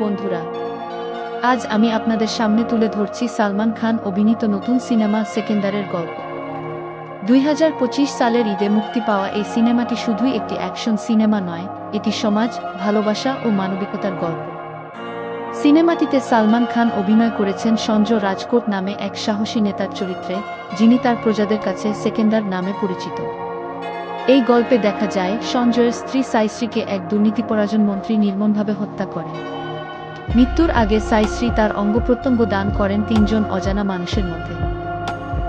বন্ধুরা। আজ আমি আপনাদের সামনে তুলে ধরছি সালমান খান অভিনীত নতুন সিনেমা সেকেন্ডারের গল্প। দুই হাজার পঁচিশ সালের ঈদে মুক্তি পাওয়া এই সিনেমাটি শুধুই একটি অ্যাকশন সিনেমা নয়, এটি সমাজ, ভালোবাসা ও মানবিকতার গল্প। সিনেমাটিতে সালমান খান অভিনয় করেছেন সঞ্জয় রাজকোট নামে এক সাহসী নেতার চরিত্রে, যিনি তার প্রজাদের কাছে সেকেন্ডার নামে পরিচিত। এই গল্পে দেখা যায়, সঞ্জয়ের স্ত্রী সাইশ্রীকে এক দুর্নীতিপরাজন মন্ত্রী নির্মমভাবে হত্যা করেন মৃত্যুর আগে সাইশ্রী তার অঙ্গ প্রত্যঙ্গ দান করেন তিনজন অজানা মানুষের মধ্যে।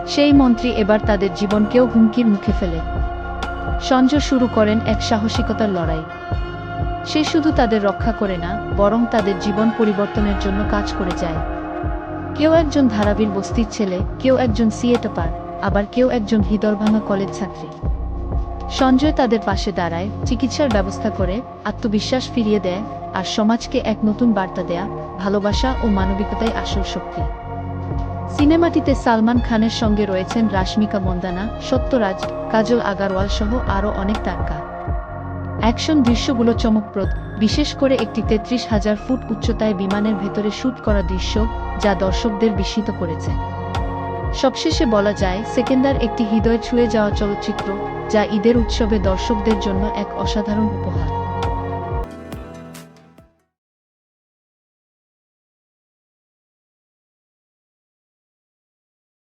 সেই মন্ত্রী এবার তাদের জীবনকেও হুমকির মুখে ফেলে। সঞ্জয় শুরু করেন এক সাহসিকতার লড়াই। সে শুধু তাদের রক্ষা করে না, বরং তাদের জীবন পরিবর্তনের জন্য কাজ করে যায়। কেউ একজন ধারাবীর বস্তির ছেলে, কেউ একজন সিএ টপার আবার কেউ একজন হৃদয়ভাঙা কলেজ ছাত্রী। সঞ্জয় তাদের পাশে দাঁড়ায়, চিকিৎসার ব্যবস্থা করে, আত্মবিশ্বাস ফিরিয়ে দেয় আর সমাজকে এক নতুন বার্তা দেয়া, ভালোবাসা ও মানবিকতাই আসল শক্তি। সিনেমাটিতে সালমান খানের সঙ্গে রয়েছেন রাশমিকা মন্দানা, সত্যরাজ, কাজল আগারওয়াল সহ আরও অনেক তারকা। অ্যাকশন দৃশ্যগুলো চমকপ্রদ, বিশেষ করে একটি তেত্রিশ হাজার ফুট উচ্চতায় বিমানের ভেতরে শ্যুট করা দৃশ্য যা দর্শকদের বিস্মিত করেছে। সবশেষে বলা যায় সেকেন্ডার একটি হৃদয় ছুঁয়ে যাওয়া চলচ্চিত্র, যা ঈদের উৎসবে দর্শকদের জন্য এক অসাধারণ উপহার।